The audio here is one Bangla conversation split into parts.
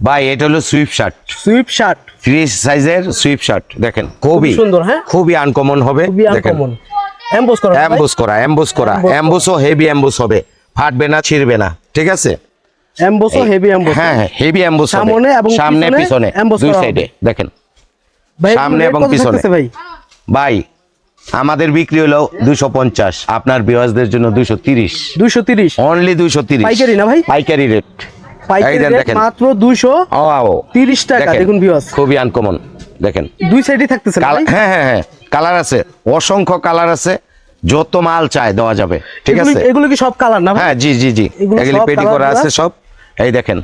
ভাই এটা হলো sweatshirt sweatshirt free সাইজের সুইফট শার্ট দেখেন খুবই সুন্দর, হ্যাঁ? খুবই আনকমন হবে দেখেন। এমবোস করা? অ্যাম্বুস করা অ্যাম্বুস করা। অ্যাম্বুসও হেভি অ্যাম্বুস হবে। ফাটবে না ছিড়বে না ঠিক আছে? এমবোসও হেভি এমবোস হ্যাঁ হ্যাঁ হেভি অ্যাম্বুস সামনে এবং সামনে পিছনে দুই সাইডে দেখেন। সামনে এবং পিছনে। ভাই? ভাই আমাদের বিক্রি হলো দুশো পঞ্চাশ আপনার বিওয়াজদের জন্য দুশো তিরিশ। 230 অনলি দুশো তিরিশ। পাইকারি না ভাই? পাইকারি রেট পাইকারি এই দেন rate দেখেন। মাত্র 200 ও ও 30 টাকা দেখুন ভিউয়ার্স খুবই আনকমন দেখেন। দুই সাইডে থাকতেছে না কালা- ভাই? হ্যাঁ হ্যাঁ হ্যাঁ। কালার আছে। অসংখ্য কালার আছে। যত মাল চায় দেওয়া যাবে। ঠিক আছে? এগুলো কি সব কালার না হ্যাঁ জি জি জি। এগুলো পেটি করা আছে সব। এই দেখেন।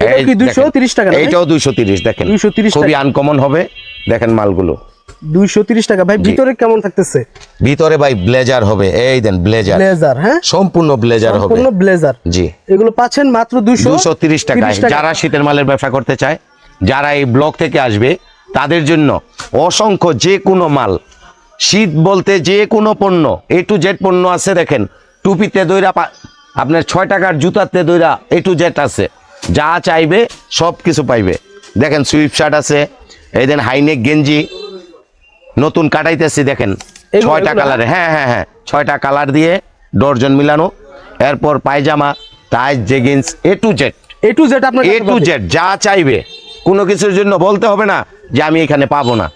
এটা এই কি দেখেন। 230 টাকা না এইটাও দুইশো তিরিশ দেখেন। 230 খুবই আনকমন হবে। দেখেন মালগুলো। 230 টাকা। ভাই ভিতরে কেমন থাকতেছে? ভিতরে ভাই ব্লেজার হবে। এই দেন ব্লেজার। ব্লেজার হ্যাঁ? সম্পূর্ণ ব্লেজার হবে। সম্পূর্ণ ব্লেজার। জি। এগুলো পাচ্ছেন মাত্র 200 দুশো তিরিশ টাকায় যারা শীতের মালের ব্যবসা করতে চায় যারা এই ব্লক থেকে আসবে তাদের জন্য অসংখ্য যে কোনো মাল শীত বলতে যে কোনো পণ্য এ টু জেড পণ্য আছে দেখেন। টুপিতে দইরা আপনার ছয় টাকার জুতাতে দইরা এ টু জেড আছে। যা চাইবে সব কিছু পাইবে। দেখেন সুইফট শার্ট আছে এই দেন হাইনেক গেঞ্জি নতুন কাটাইতেছি দেখেন। ছয়টা কালার কালারে হ্যাঁ হ্যাঁ হ্যাঁ। ছয়টা কালার দিয়ে ডর্জন মিলানো। এরপর pyjama tie jeggings A to Z A to Z আপনার এ টু জেড যা চাইবে। কোনো কিছুর জন্য বলতে হবে না যে আমি এখানে পাবো না।